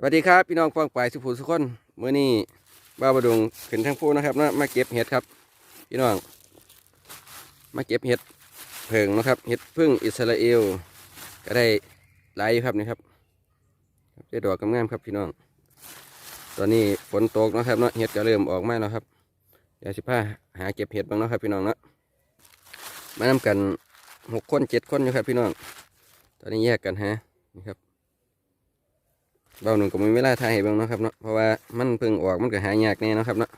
สวัสดีครับพี่น้องฟองปลายสุภูสุคนเมื่อนี้บ้าบดุงขึ้นทั้งผู้นะครับนาะมาเก็บเห็ดครับ พี่น้อง มาเก็บเห็ดเพิงนะครับเห็ดพึ่งอิสราเอล ก็ได้หลายครับนี่ครับได้ดอกกำงามครับพี่น้อง ตอนนี้ฝนตกนะครับเนาะเห็ดก็เริ่มออกมาแล้วครับเดี๋ยวสิพาหาเก็บเห็ดบ้างนะครับ พี่น้องเนาะมานำกันหกคนเจ็ดคนอยู่ครับพี่น้อง ตอนนี้แยกกันฮะนี่ครับ เบาหนึ่งก็มีเวลาถ่ายให้เบิ่งเนาะครับเนาะเพราะว่ามันเพิ่งออกมันก็หายากแน่เนาะครับเนาะ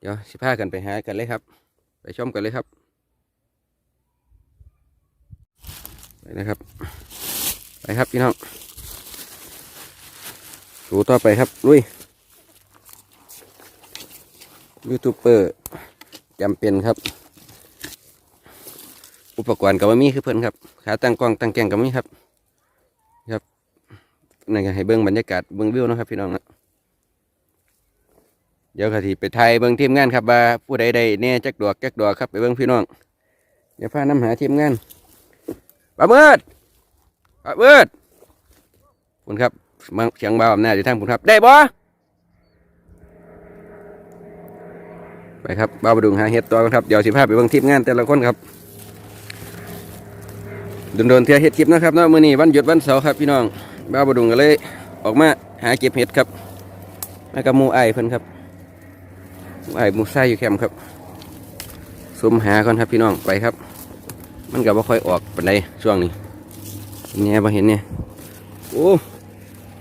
เดี๋ยวสิพากันไปหากันเลยครับ ไปชมกันเลยครับไปนะครับ ไปครับพี่น้องดูต่อไปครับลุยยูทูบเบอร์จำเป็นครับ อุปกรณ์กับว่ามีคือเพิ่นครับ ขาตั้งกล้องตั้งแกงกับมีครับ นั่นก็ให้เบิ้งบรรยากาศเบิ้งวิวนะครับพี่น้องนะเดี๋ยวกะทีไปไทยเบิ้งทีมงานครับว่าผู้ใดใดเนี่ยจักดอกจักดอกครับไปเบิ้งพี่น้องเดี๋ยวพาน้ำหาทีมงานปลาเบิดปลาเบิดคุณครับเสียงเบาอำนาจอยู่ทางคุณครับ ได้บ่ไปครับเบาบดุงหาเห็ดตัวกันครับ เดี๋ยวสิพาพไปเบิ้งทีมงานแต่ละคนครับโดนๆเทียเฮ็ดคลิปนะครับเนาะมื้อนี้วันหยุดวันเสาร์ครับพี่น้อง บ้าบดุงก็เลยออกมาหาเก็บเห็ดครับแล้วก็หมูไอเพิ่นครับมูไอมูไส้อยู่แคมครับซุ่มหาก่อนครับพี่น้องไปครับ มันก็บ่ค่อยออกปานใดช่วงนี้เนี่ยบ่เห็นเนี่ยโอ้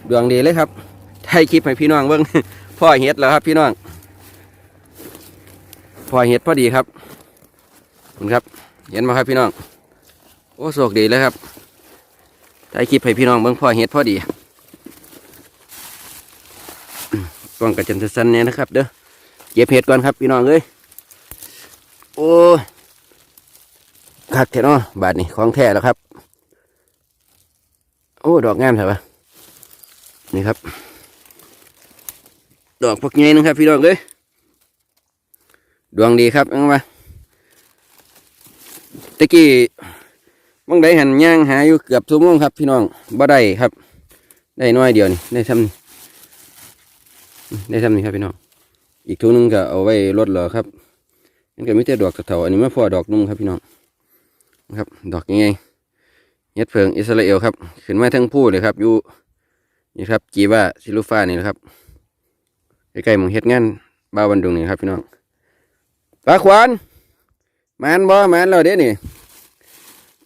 ดวงดีเลยครับถ่ายคลิปให้พี่น้องเบิ่งพ่อเห็ดแล้วครับ พี่น้องพ่อเห็ดพอดีครับขอบคุณครับ เห็นไหมครับพี่น้อง โอ้โชคดีเลยครับ ถ่ายคลิปให้พี่น้องเบิ่งพ่อเห็ดพ่อดีกล้องกระจันสันเนี่ยนะครับ เด้อเก็บเห็ดก่อนครับพี่น้องเอ้ยโอ้คักแท้เนาะบาทนี่ของแท้แล้วครับ โอ้ดอกงามใช่ปะนี่ครับ ดอกพวกนี้นะครับ พี่น้องเอ้ยดวงดีครับยังไงตะกี้ บางได้หันย่างหาอยู่เกือบชั่วโมงครับ พี่น้องบ่ได้ครับ ได้น้อยเดียวนี่ได้ซ้ำนี่ได้ซ้ำนี่ครับพี่น้องอีกทุกนึงก็เอาไว้ลดเหรอครับนั่นก็ไม่แต่ดอกเถาอันนี้ไม่พอดอกนุ่มครับพี่น้องนะครับ ดอกยังไงเฮ็ดเพิงอิสราเอลครับขึ้นมาทั้งผู้เลยครับอยู่นี่ครับจีว่าซิลูฟ้านี่นะครับใกล้ๆมองเฮ็ดงานบ้าวันดุงนี่ครับพี่น้องปลาขวานแมนบ่แมนเราเด้นี่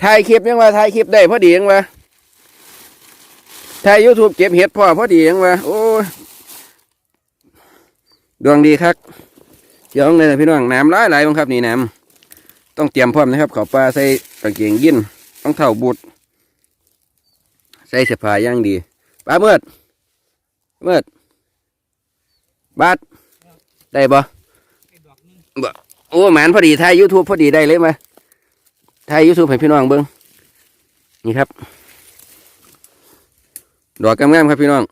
ถ่ายคลิปยังว่าถ่ายคลิปได้พอดียังว่าถ่ายยูทูบเก็บเห็ดพ่อพอดียังว่าโอ้ยดวงดีครับเดี๋ยวเลยนะพี่น้องน้ำร้ายหลายบังครับนี่น้ำต้องเตรียมพร้อมนะครับเขาปลาใส่กางเกงยินต้องเท่าบุตรใส่เสื้อผ้าย่างดีปลาเมื่อดเมื่อดบาดได้บ่บ่โอ้หมนพอดีถ่ายยูทูบพอดีได้เลยไหมาถ่ายยูทูบให้พี่น้องเบิ้งนี่ครับ ดอกงามๆครับพี่น้อง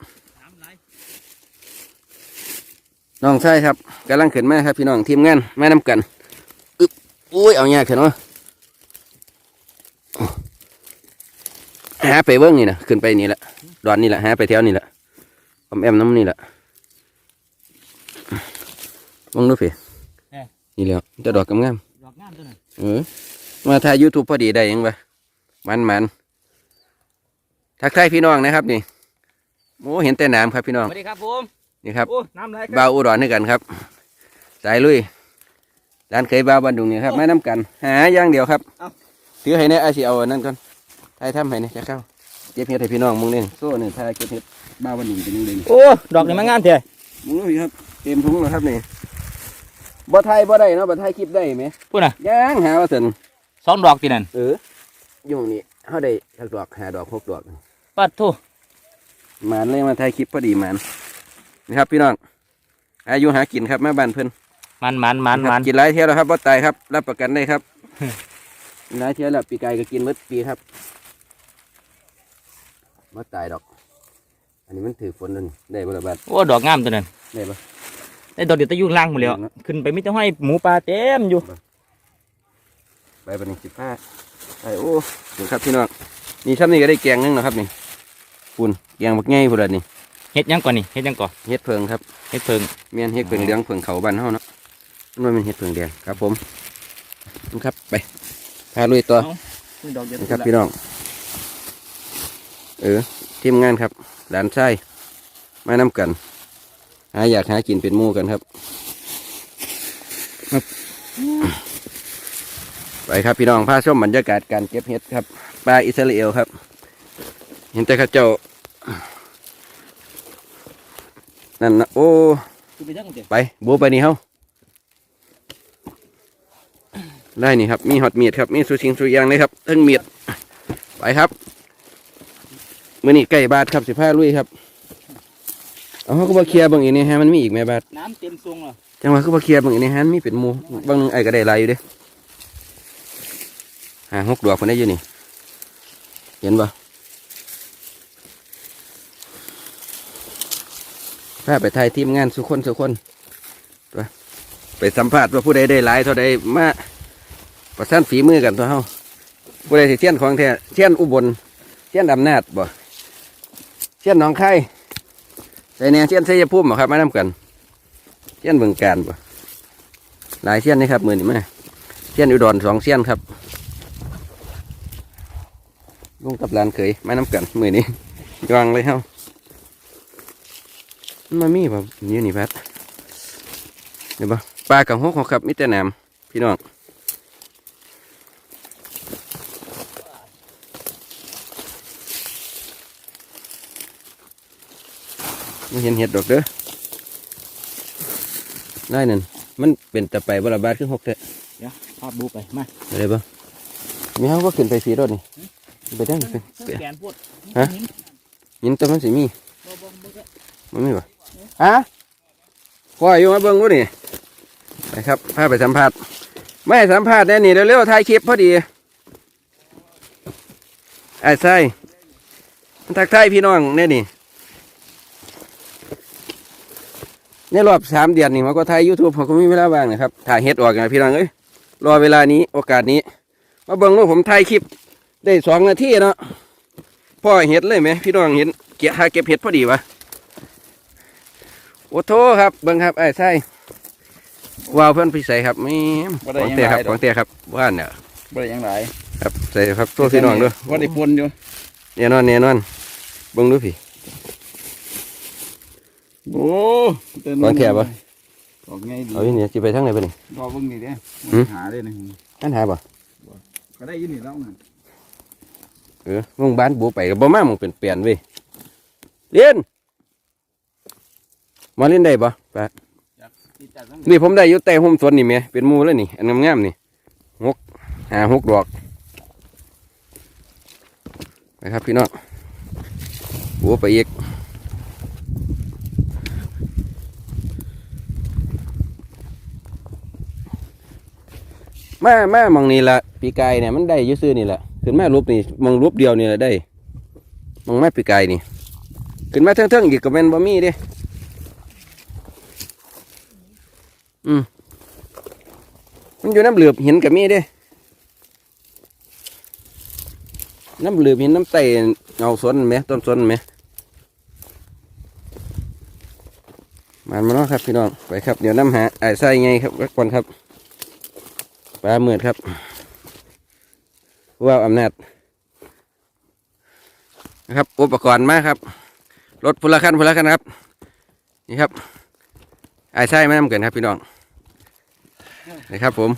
น้องใช่ครับกำลังขึ้นมาครับพี่น้องทีมงานมานำกันอึ๊บอุ้ยเอายากเถอะเนาะหาไปเบิ้งนี่นะขึ้นไปนี่แหละดอนนี่แหละหาไปแถวนี่แหละอมแอมน้ำนี่แหละมองดูพี่นี่แหล้วจะดอกงามๆดอกงามตัวนั้นเออ มาถ่ายยูทูบพอดีได้ยังวะมันมันทักทายพี่น้องนะครับ นี่โอ้เห็นแต่น้ำครับพี่น้องสวัสดีครับผมนี่ครับโอ้น้ำไหลบ่าวอุดรนี่กันครับ สายลุยร้านเคยบ่าวบันดุงนี่ครับไม่น้ำกัน หาอย่างเดียวครับถือให้เนี่ยไอ้สิเอาอันนั่นก่อนถ่ายทำให้เนี่ยจะเข้าเก็บเห็ดให้พี่น้องมึงนี่โซ่นี่ถ่ายเก็บเห็ดบ่าวบันดุงเป็นยังไงโอ้ดอกนี่มันงามเถอะมึงนี่ครับเต็มถุงแล้วครับนี่บ่ถ่ายบ่ได้เนาะบ่ถ่ายคลิปได้ไหมพูดนะย่างหาว่าสน สองดอกตีนั่นเอออยู่หม้องนี้เขาได้สักดอกหาดอกหกดอกปัดทูหมานเลยมาถ่ายคลิปพอดีหมานนะครับ พี่น้องอายุหากินครับแม่บ้านเพิ่นมันมันมันครับมันกินหลายเที่ยวแล้วครับว่าตายครับ รับประกันได้ครับ กินหลายเที่ยวแล้วปีไก่ก็กินหมดปีครับว่าตายดอก อันนี้มันถือฝนนั่นได้บ่ละบาทโอ้ดอกงามตัวนั้นได้บ่ ได้ดอกเดียวแตะยุ่งล่างหมดแล้ว ขึ้นไปมิตรห้อยหมูปลาเต็มอยู่ ใบบันนี้สิบห้าไอ้โอ้ถึงครับพี่น้องนี่ซ้ำนี่ก็ได้แกงนึงนะครับนี่คุณแกงบักง่ายพุ่นละนี่เฮ็ดหยังก่อนนี่เฮ็ดหยังก่อนเฮ็ดเพิงครับเฮ็ดเพิงเมียนเฮ็ดเพิงเหลืองเพิงเขาบ้านเฮาเนาะมันว่าเป็นเฮ็ดเพิงแดงครับผมนี่ครับไปพาลุยต่อนี่ดอกเดียวนี่ครับพี่น้องเออทีมงานครับหลานชายมานํกันหาอยากหากินเป็นหมู่กันครับ ไปครับพี่น้องพาชมบรรยากาศการเก็บเห็ดครับปลาอิสราเอลครับ เห็นแต่เข้าเจ้า นั่นนะโอ้คือไปทั้งหมดเดียวไปบูไปนี่เฮาได้นี่ครับ มีฮอตมีดครับ มีสุชิงสุยางเลยครับเทั้งมีดไปครับมือนี่ไก่บาทครับสิผ้าลุยครับ เอาเขาก็บ่เคลียร์เบางอีกนี่ฮะมันมีอีกไหมบาทน้ำเต็มทรงเหรอจังหวะคือบ่เคลียร์เบางอีกนี่ฮะมันมีเป็นหมูบางหนึงไอ้ก็ได้หลายอยู่เด้ หาหกดอกคนได้อยู่นี่ เห็นบ่พาไปถ่ายทีมงานสุคนสุคนไปสัมภาษณ์ว่าผู้ใดได้หลายเท่าใดมาประสานฝีมือกันตัวเฮาผู้ใดสิเทียนของแท้เทียนอุบลเทียนอำนาจบ่เทียนหนองคายใส่แหน่เทียนชัยภูมิบ่ครับมานํกันเทียนบึงการบ่หลายเทียนนี่ครับมือนี่มาเทียนอุดรสองเทียนครับ ลุงกับหลานเคยมานํกันมือนี้ยองเลยเฮามันมามีบ่อยู่นี่พัดเดี๋ยวบ่ปลากับหกหกครับมิแต่น้ำพี่น้องไม่เห็นเห็ดดอกเด้อได้นั่นมันเป็นตะไปบลาบาดขึ้นหกเถอะเดี๋ยวพาบูไปมาอะไรบ่มีเขาก็ขึ้นไปสีรถนี่ ไปได้ไปไปแกนพูดฮะยินแตัวมันสิมีบ่บ่บ่ก็มันมีบ่ฮะพ่ออยู่มาเบิ่งกูนี่ไปครับพาไปสัมภาษณ์ไม่ให้สัมภาษณ์แน่นี่เร็วๆถ่ายคลิปพอดีไอ้ไส้มันทักทายพี่น้องแน่นี่ในรอบสามเดือนนี่มันก็ถ่ายยูทูบผมก็มีเวลาว่างนะครับถ่ายเฮ็ดออกนะพี่น้องเอ้ยรอเวลานี้โอกาสนี้ มาเบิ่งว่าผมถ่ายคลิป ได้สองนาทีเนาะพ่อเห็ดเลยไหมพี่น้องเห็นเกี่ยหาเก็บเห็ดพอดีวะโอ้โทครับเบิ้งครับไอ้ใช่ว้าวเพื่อนพี่ใส่ครับไม่บ่ได้ของยังเตี้ยครับหลายดอกของเตี้ยครับว่านเนี่ยบ่ได้หยังหลายครับใส่ครับตัวพี่น้องด้วยว่าได้ปนอยู่แน่นอนแน่นอนเบิ้งดูพี่โอ้ของแท้บ่ของไงดีเอาอยู่นี่สิไปทางไหนไปนี่รอเบิ่งนี่เด้หืมหาเลยนะอันหาบ่ก็ได้อยินนี่แล้วนะ เออมึงบ้านบัวไปกับบ่มามึงเป็นเปลี่ยนเว้ยเรียนมาเล่นได้บ่ปะนี่ผมได้อยู่แต่ห่มสวนนี่แม่เป็นหมูแล้วนี่อันงามๆนี่หกหาหกดอกไปครับพี่น้องบัวไปอีกมามามองนี่ละปีกายเนี่ยมันได้อยืซื้อนี่แหละ ขึ้นมารูปนี่มองรูปเดียวนี่ได้มองมาปีกายนี่ ขึ้นมาเทิงๆอีกก็เป็นบะมี่เด้อืมมันอยู่น้ำเหลือบหินกับมีเด้น้ำเหลือบหินน้ำไตเงาสนไหมต้นสนไหมมันมาเนาะครับพี่น้องไปครับเดี๋ยวน้ำหาไอ้ไส้ไงครับก่อนครับปลาหมื่นครับ ว่าวอำนาจนะครับอุปกรณ์มาครับรถพลคันพลคันครับ นี่ครับไอ้ไส้มานำกันครับพี่น้องนี่ครับ ผม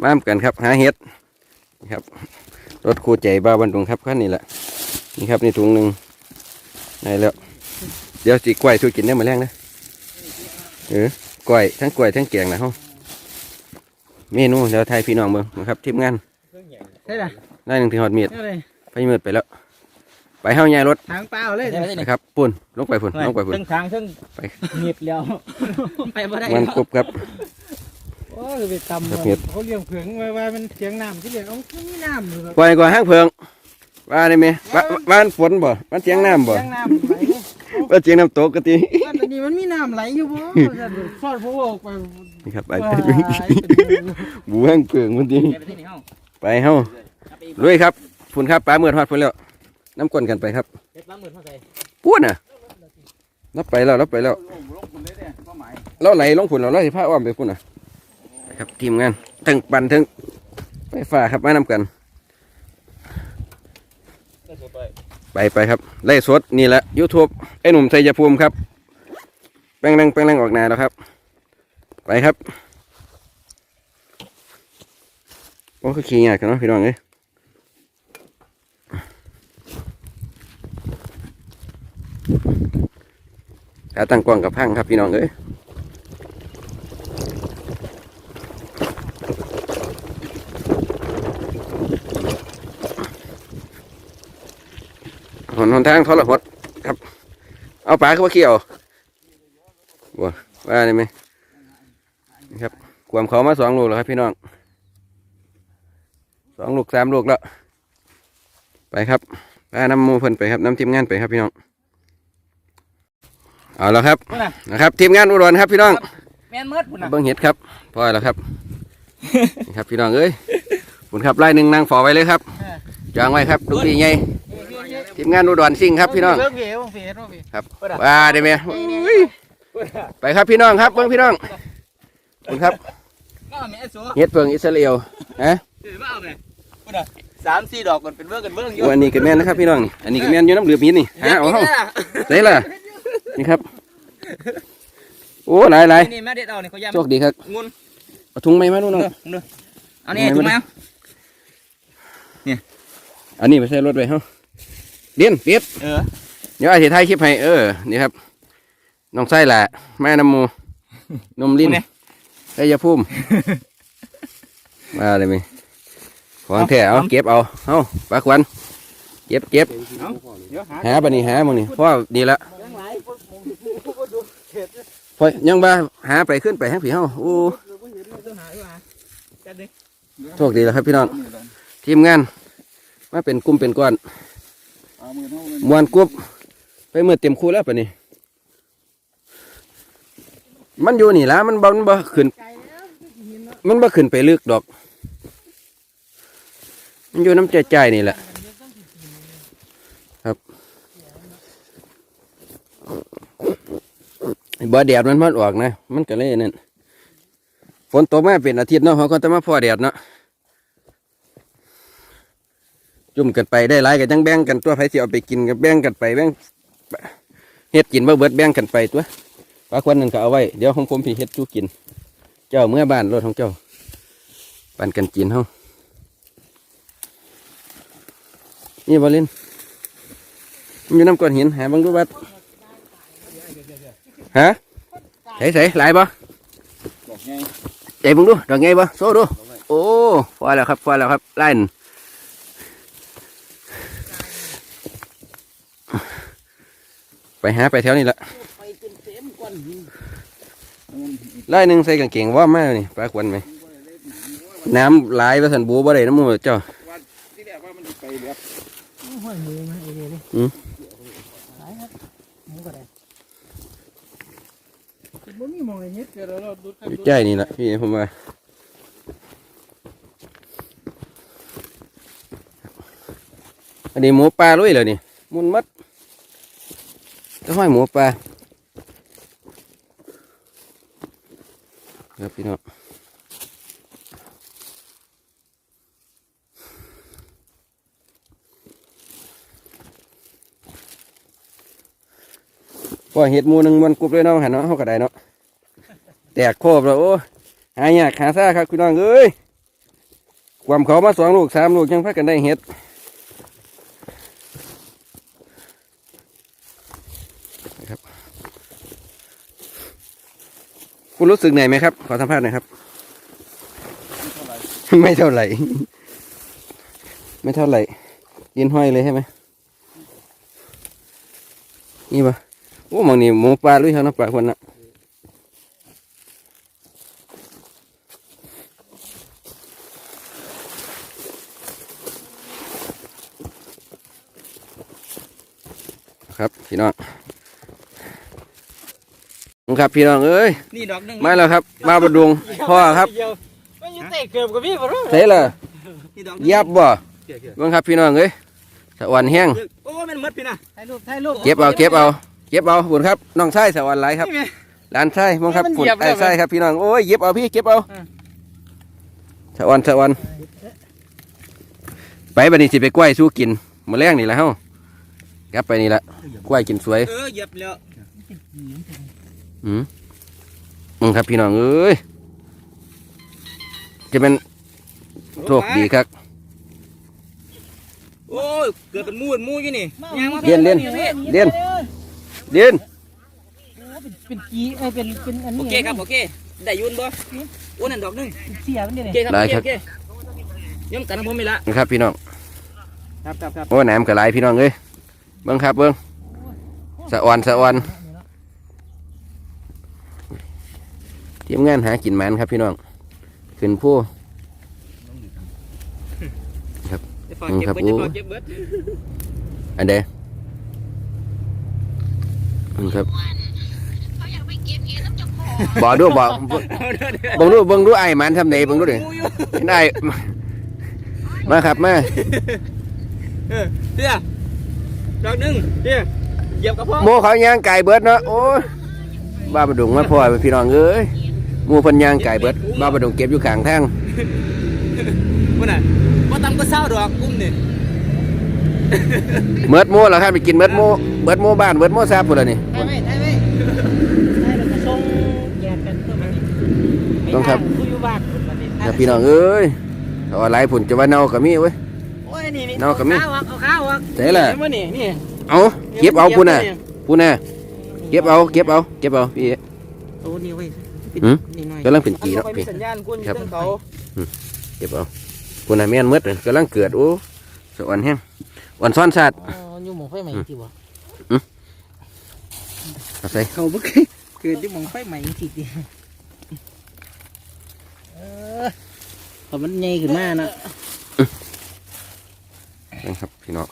มานำกันครับ หาเห็ดนี่ครับรถคูใจบ้าบันตุงครับขั้นนี้แหละนี่ครับนี่ถุงหนึ่งได้แล้ว เดี๋ยวสีกล้วยช่วยกินได้มาแรงนะเออกล้วยทั้งกล้วยทั้งแกงนะฮะเมนูเดี๋ยวไทยพี่น้องเบิ่งนะครับทีมงาน ใช่ล่ะได้หนึ่งถึงหอดมีดนี่เลยไฟมืดไปแล้ว ไปเฮาใหญ่รถทางเปล่าเลยได้ได้นะครับปุ่นลงไปพุ่นลงไปพุ่นทั้งทางทั้งไปเงียบแล้วไปบ่ได้มันกรุบครับโอ้ยไปตำครับเห็ดเขาเลี้ยงเผืองไว้ว่ามันเสียงน้ำที่เลี้ยงเอามันมีน้ำอยู่ครับปล่อยกว่าห้างเพิงว่าได้ไหมว่าว่ามันฝนบ่มันเสียงน้ำบ่เสียงน้ำไหลว่าเสียงน้ำตกกะติว่าแต่นี่มันมีน้ำไหลอยู่บ่ฟอดผู้ออกไปนี่ครับไปว้ายบูห้างเพิงมันดี ไปเฮาไปเฮาลุยครับพุ่นครับปลาเมื่อทอดพุ่นแล้วน้ำก้นกันไปครับเฮ็ดล้างมือเข้าใส่พูดน่ะรับไปแล้วรับไปแล้วลงลงคนได้เราไหลลงผุนเราเราสิพาอ้อมไปพุ่นน่ะครับทีมงานทั้งปั่นทั้งไฟฟ้าครับมานำกัน ไปไปครับไล่สดนี่แหละ YouTube ไอ้หนุ่มชัยภูมิครับแป้งแรงแป้งแรงออกนาแล้วครับ ไปครับ โอ้คือขี้ยากกันเนาะพี่น้องเอ้ยขาตั้งกว้างกับพังครับพี่น้องเอ้ยหนหนทางทรหดครับ เอาปลาเข้ามาเกี่ยววว่าได้ไหมครับ ความเขามาสองลูกแล้วครับพี่น้อง สองลูกสามลูกแล้ว ไปครับพาน้ำหมูเพิ่นไปครับน้ำทีมงานไปครับพี่น้อง เอาแล้วครับพุ่นน่ะนะครับ ทีมงานอุดรครับพี่น้องแม่นเมิดพุ่นน่ะเบิ้งเห็ดครับพอแล้วครับนี่ครับพี่น้องเอ้ยขอบคุณครับไล่หนึ่งนางฝอไว้เลยครับจางไว้ครับดูดีไงทีมงานอุดรซิ่งครับพี่น้องเบิ่งเผีเบิ่งเผีเบิ่งเผีครับว่าได้ไหมอุ้ยไปครับพี่น้องครับเบิ้งพี่น้องขอบคุณครับมาแม่สัวเห็ดเพิงอิสราเอลฮะเออมาเอาแม่พุ่นน่ะ สามสี่ดอกก่อนเป็นเบิ่งกันเบิ่งอยู่โอ้อันนี้ก็แม่นนะครับพี่น้องนี่อันนี้ก็แม่นอยู่น้ำเหลือบมีนี่หาเอาเฮาไหนล่ะนี่ครับ โอ้หลายหลายนี่แม่เด็ดเอานี่เขาย่ำโชคดีครับงุนเอาถุงไม้มาดูน้องเด้อเด้อเอานี่ถูกไหมเอาอันนี้ไปใส่รถไว้เฮาเดียนเปียดเออเดี๋ยวไอ้ที่ถ่ายคลิปให้เออนี่ครับน้องไส้แหละแม่น้ำมูนมลิ้นไอ้ยาพุ่มมาเลยมั้ย ของแท้เอาเก็บเอาเอาปลาควันเก็บเก็บเดี๋ยวหาหาปะนี่หามึงนี่เพราะว่านี่ละพอยังบ้าหาไปขึ้นไปให้ผีเฮาโอ้โชคดีแล้วครับพี่น้องทีมงานมาเป็นกลุ่มเป็นก้อนเอามือเท่ากันมวนกรุ๊บไปเมื่อเต็มคู่แล้วปะนี่มันอยู่นี่ละมันบ่มันบ่ขึ้น มันบ่ขึ้นไปลึกดอก มันอยู่น้ำใจใจนี่แหละ ครับบ่แดดมันมันออกนะ มันก็เลยนั่นฝนตกมาเป็นอาทิตย์เนาะเขาก็จะมาพอแดดเนาะจุ่มกันไปได้หลายกันจังแบ่งกันตัวไผสิเอาไปกินก็แบ่งกันไปแบ่งเฮ็ดกินบ่เบิดแบ่งกันไปตัวปลาควันนั่นก็เอาไว้เดี๋ยวของผมพี่เฮ็ดจูกิน เจ้าเมื่อบ้านรถของเจ้าปั่นกันกินเฮา นี่บอลินมันอยู่น้ำก้อนหินหาบังดูบัดฮะใส่ใส่หลายบ่ดอกไงใจเบังดูดอกไงบ่โซ่ดูโอ้พอแล้วครับพอแล้วครับไล่นไปหาไปแถวนี้ละไล่หนึ่งใส่กางเกงว่ามานี่ปลาควันไหมน้ำไหลายไปสันบัวบ่ได้น้ำมูกเจ้า ที่แรกว่ามันจะไปเหลือห้อยหมูมาไอ้เดียนี่อืมหลายครับหมูก็ได้บ่มีหมองไอ้เฮ็ดเกิดแล้วเราดูดอยู่ใจนี่แหละพี่ผมว่าอันนี้หมูปลาลุยเลยนี่มุนมัดก็ห้อยหมูปลาครับพี่น้อง พอเห็ดหมูหนึ่งมันกรุบเลยเนาะหันเนาะเขาก็ได้เนาะแตกโคบแล้วโอ้ยหายากหาซ่าครับพี่น้องเอ้ยความเขามาสองลูกสามลูกยังพักกันได้เห็ดนะครับคุณรู้สึกเหนื่อยไหมครับ ขอสัมภาษณ์หน่อยครับ ไม่เท่าไหร่ ไม่เท่าไหร่ยินห้อยเลยใช่ไหมนี่ปะ โอ้หมองนี่หมูปลาลุยเขาเนาะปลาคนน่ะครับพี่น้องครับพี่น้องเอ้ยนี่ดอกหนึงมาแล้วครับ มาบดุงพ่อครับมันยังเตะเกือบกับพี่บ่รู้เสร็จแล้วนี่ดอกเยียบบ่เบิ่งครับพี่น้องเอ้ยสะอ่อนแห้งโอ้แม่นเมิดพี่น่ะถ่ายรูปถ่ายรูปเก็บเอาเก็บเอา เก็บเอาบุญครับน้องชายสวรรค์ไหลครับหลานชายมองครับมันฝุ่นเหยียบไอ้แล้วชายครับพี่น้องโอ้ยเก็บเอาพี่เก็บเอาอืม สวรรค์สวรรค์ไปบัดนี้สิไปกล้วยสู้กินมื้อแรงนี่แหละเฮากลับไปนี่ละกล้วยกินสวย เออเหยียบแล้วอืมมึงครับพี่น้องเอ้ยจะเป็นโชคดีครับ โอ้ยเกิดเป็นมูนมูอยู่นี่เลียนเลียนเลียน เลียนเป็นกีเอ้ยเป็นเป็นอันโอนี้เคครับโอเคได้ยุนบ่โอ้นั่นดอกหนึงเสียมันนี่โอเลยเคครับโอเคโอเคย่ำกันนะผมมีละนะครับพี่น้องครับครับครับโอ้แหนมกระไรพี่น้องเอ้ยเบิ้งครับเบิ้งสะออนสะออนทีมงานหากินหมันครับพี่น้องขึ้นผู้จะฝากเก็บเบิดจะฝากเก็บเบิดอันเด อืมครับบอกดูบอกเบิ่งดูเบิ่งดูไอ้หมันทำไหนเบิ่งดูดิเห็นไอ้มาครับมาเออเดี๋ยวดอกหนึงเดี๋ยวเหยียบกระเพาะโมเขาย่างไก่เบิดเนาะโอ้ยบ้าประดุงมาพ่อพี่น้องเอ้ยหมูเพันย่างไก่เบิดบ้าประดุงเก็บอยู่ข้างทางว่าน่ะว่าตำก็เศร้าดอกกุ้มนี่ เมิดหมูเหรอครับไปกินเมิดหมูเมิดหมูบ้านเมิดหมูแซ่บหมดเลยนี่ได้ไหมได้ไหมได้แล้วก็ส่งแยกกันตัวมันนี่ต้องครับผู้อยู่บ้านคนบัดนี้ครับพี่น้องเอ้ยเอาอะไรผุนจะว่าเน่ากับมีเว้ย โอ้ยนี่นี่เนาะกับมีข้าวเอาข้าวเอาเสร็จแล้วเห็นบ่นี่นี่เอาเก็บเอาพูน่ะพูน่ะเก็บเอาเก็บเอาเก็บเอาพี่ โอ้นี่เว้ยหืม นี่หน่อยกำลังเป็นอันกีนี้เนาะไปมีพี่ สัญญาณคุณครับเรื่องเขาเก็บเอาพูน่ะแม่นเมืดเลยกำลังเกิดโอ้สวรรค์แห้ง วันซ้อนสัตว์อ๋ออยู่หมองไฟใหม่ที่บ่เอาใส่เขาบ่เคยเกิดอยู่หมองไฟใหม่จริงๆเออพอมันใหญ่ขึ้นมานะนะครับพี่น้อง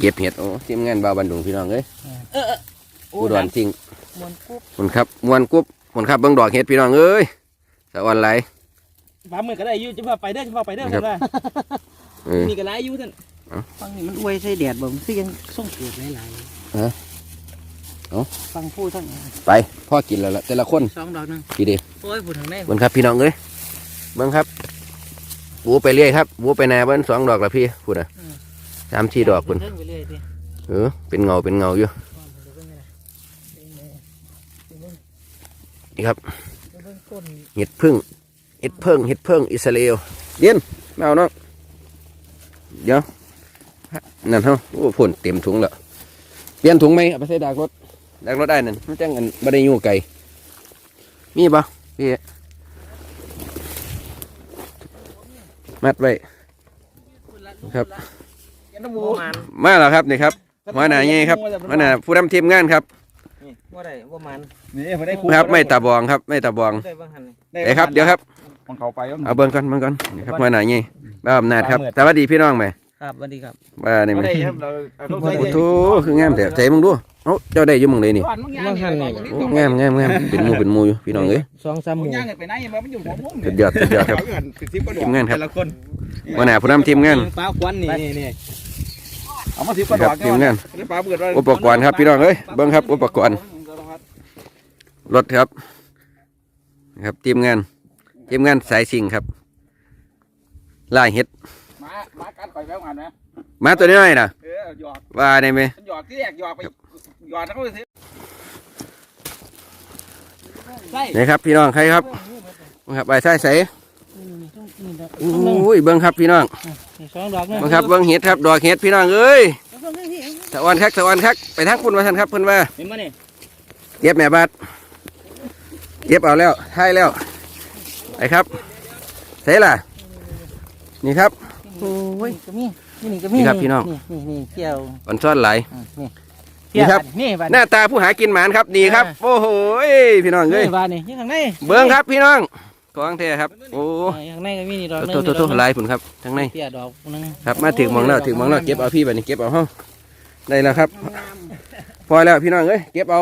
เก็บเห็ดโอ้ทีมงานบาวบันดุงพี่น้องเอ้ยเออเออโผู้ดอนทิ้งมวนกุ๊บผลครับมวนกุ๊บผลครับเบิ่งดอกเห็ดพี่น้องเอ้ยสวรรค์ไหลฟ้ามือก็ได้อยู่จะพาไปเด้อจะพาไปเด้อครับผมว่าเออมีก็หลายอยู่ท่าน ฟังนี่มันอวยใส่แดดบ่มันคือยังส่งเกิดหลายฮะเอ้าๆฟังพูดทั้งไปพ่อกินแล้วล่ะแต่ละคนสองดอกหนึงกี่ดีโอ้ยพูดทางไหนเบิ่งครับพี่น้องเอ้ยเบิ่งครับบูไปเรื่อยครับบูไปนาเบิ้นสองดอกละพี่พูดอะสามสี่ดอกคุณเทิงไปเรื่อยดิเออเป็นเงาเป็นเงาอยู่นี่ครับเบิ่งต้นเห็ดพึ่งเห็ดเพิ่งเห็ดเพิ่งอิสราเอลเดียนมาเอาน้องเดี๋ยว นั่นเฮาโอ้ผลเต็มถุงแล้วเปลี่ยนถุงไหมเอาไปใส่ดากรถดากรถได้นั่นมันจังอันบ่ได้อยู่ไกลมีปะพี่มัดไว้ครับน้ำมูมันมาแล้วครับนี่ครับหัวหน้าใหญ่ครับหัวหน้าผู้นำทีมงานครับว่าได้ว่ามันนี่พอได้ครับ ไม่ตาบองครับ ไม่ตาบองได้บ้างหันนี่เอ้ยครับ เดี๋ยวครับของเขาไปก็เอาเบิ่งก่อนเบิ่งก่อนนี่ครับหัวหน้าใหญ่บ้าอำนาจครับสวัสดีพี่น้องไหม ครับสวัสดีครับว่านี่ไม่ไหมได้ครับเราเอาเข้าโอ้ใส่โหคืองามแต่ใจมึงดูเอ้าเจ้าได้อยู่มึงเลยนี่ว่าหันนี่โอ้งามงามงามเป็นหมูเป็นหมูอยู่พี่น้องเอ้ยสองสามหมู่ย่างไปไหนมามันอยู่หัวมุมสุดยอดสุดยอดครับสิบกว่าดอกทีมงานครับแต่ละคนหัวหน้าผู้นำทีมงานฟ้าควันนี่นี่นี่เอามาสิบกว่าคดรัอบกทีมงานได้ปลาเบิดไว้อุปกรณ์ครับพี่น้องเอ้ยเบิ่งครับอุปกรณ์รถครับครับทีมงานทีมงานสายสิงครับล่าเห็ด มามาการก่อยแววงานไหมมาตัวน้อยๆน่ะเออหยอดว่าได้ไหมหยอดที่แรกหยอดไปหยอดแล้วก็ไปซื้อใช่นี่ครับ พี่น้องใครครับครับไปใส่ใส่นี่ต้องนี่ดอกโอ้ยเบิ้งครับพี่น้องนี่สองดอกนึงเบิ้งครับเบิ้งเห็ดครับดอกเห็ดพี่น้องเอ้ยสะออนคักสะออนคักไปทางคุณว่าท่านครับเพิ่นว่าเห็นมั้ยนี่เก็บแม่บาดเก็บเอาแล้วใช่แล้วไอ้ครับใส่ล่ะนี่ครับ โอ้ยก็มีนี่นี่ก็มีนี่ครับพี่น้อง นี่นี่เกี่ยวอ่อนซ้อนหลาย อะนี่นี่ครับ นี่บาดหน้าตาผู้หากินหมานครับนี่ครับ โอ้โหยพี่น้องเอ้ยนี่บาดนี่ยังทางไหนเบิ้งครับพี่น้องของแท้ครับ โอ้ข้างในก็มีนี่ดอกนึงโตโตโตลายผุนครับทั้งใน เตี้ยดอกนึงครับมาถึงหมองแล้วถึงหมองแล้วเก็บเอาพี่บัดนี้เก็บเอาเฮาได้แล้วครับ พอแล้วพี่น้องเอ้ยเก็บเอา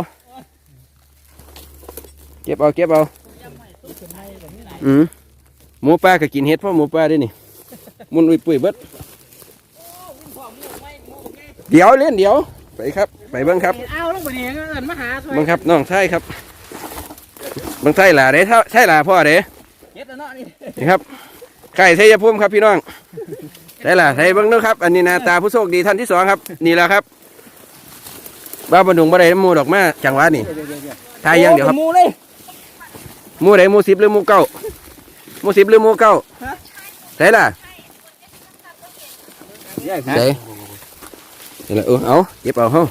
เก็บเอาเก็บเอาอืมหมูปลาก็กินเห็ดเพราะหมูปลาได้นี่ มุนอุ้ยปุ้ยเบิดเดี๋ยวเล่นเดี๋ยวไปครับ ไปเบิ้งครับเอาลงไปนี่เอิ้นมาหาซอยเบิ้งครับน้องใช่ครับเบิ้งใช่หล่าเด้ถ้าใช่หล่าพ่อเด้เฮ็ดแล้วเนาะนี่นี่ครับไก่เทยภูมิครับพี่น้องใช่หล่าใช่เบิ้งเด้อครับ อันนี้หนาตาผู้โชคดีท่านที่สองครับ นี่แหละครับบ้าบรรดุงบ่ได้น้ำหมูดอกมาจังหวะนี่ทายอยังเดียวครับหมูเลยหมูไหนหมูสิบหรือหมูเก้าหมูสิบหรือหมูเก้าใช่ล่ะ แยกใช่นี่แหละเออเอาเก็บเอาเฮา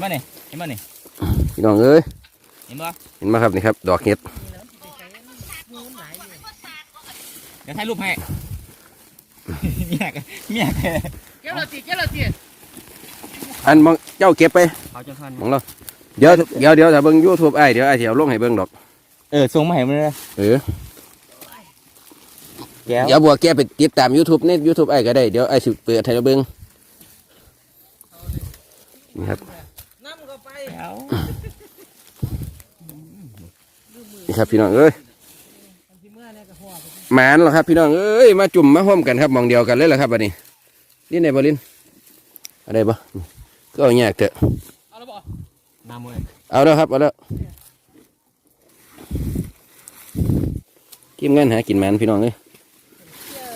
มาเนี่ยเห็นมาเนี่ยพี่น้องเอ้ยเห็นป่ะเห็นไหมครับนี่ครับ ดอกเห็ดเดี๋ยวถ่ายรูปให้เมียกเมียกเจ้าเราติเจ้าเราติอันมองเจ้าเก็บไปเอาจนทันมองเราเดี๋ยวเดี๋ยวเดี๋ยวถ้าเบิ่งยูทูบไอ้ายเดี๋ยวไอ้ายสิเอาลงให้เบิ่งดอก เออส่งมาให้มันเลยเออแก้ว เดี๋ยวบัวแกไปติดตาม YouTube ใน YouTube ไอ้ายก็ได้ เดี๋ยวไอ้ายสิเปิดให้เราเบิ่งนี่ครับน้ำก็ไปแก้วนี่ครับพี่น้องเอ้ยสิเมื่อเนี่ยก็หัวหมานเหรอครับพี่น้องเอ้ยมาจุ่มมาห่มกันครับหมองเดียวกันเลยเหรอครับบัดนี้ลินไหนบ่ลินอะไรบ่ก็เอาแยกเถอะเอาแล้วบ่น้ำมือเอาแล้วครับเอาแล้วกินเงินหากินหมันพี่น้องเอ้ย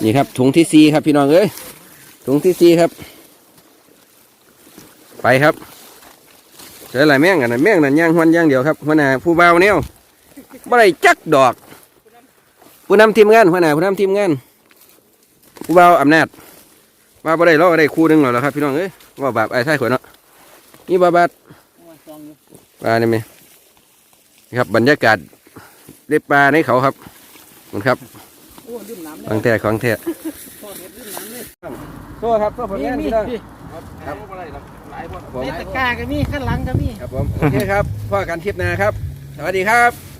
นี่ครับถุงที่สี่ครับพี่น้องเอ้ยถุงที่สี่ครับ ไปครับเจออะไรแม่งกันนะแม่งนั่นย่างหวนย่างเดียวครับหัวหน้าผู้เบาเนี่ยบ่ได้จักดอก ผู้นำทีมงานหัวหน้าผู้นำทีมงาน ผู้เบาอำนาจมาบ่ได้รอได้คู่หนึงหรอครับ พี่น้องเอ้ยว่าบาปไอ้ไส้ขวดเนาะนี่บาบาดปลาเนี่ไหมนี่ครับบรรยากาศเล็บปลาในเขาครับมันครับ โอ้ดื่มน้ำของแท้ของแท้พอเฮ็ดดื่มน้ำเลยโซ่ครับโซ่ผลงานมีพี่น้องมีครับผมเล่นตะกร้าก็มีข้างหลังก็มีครับผมโอเคครับพ่อกันคลิปหนาครับ สวัสดีครับ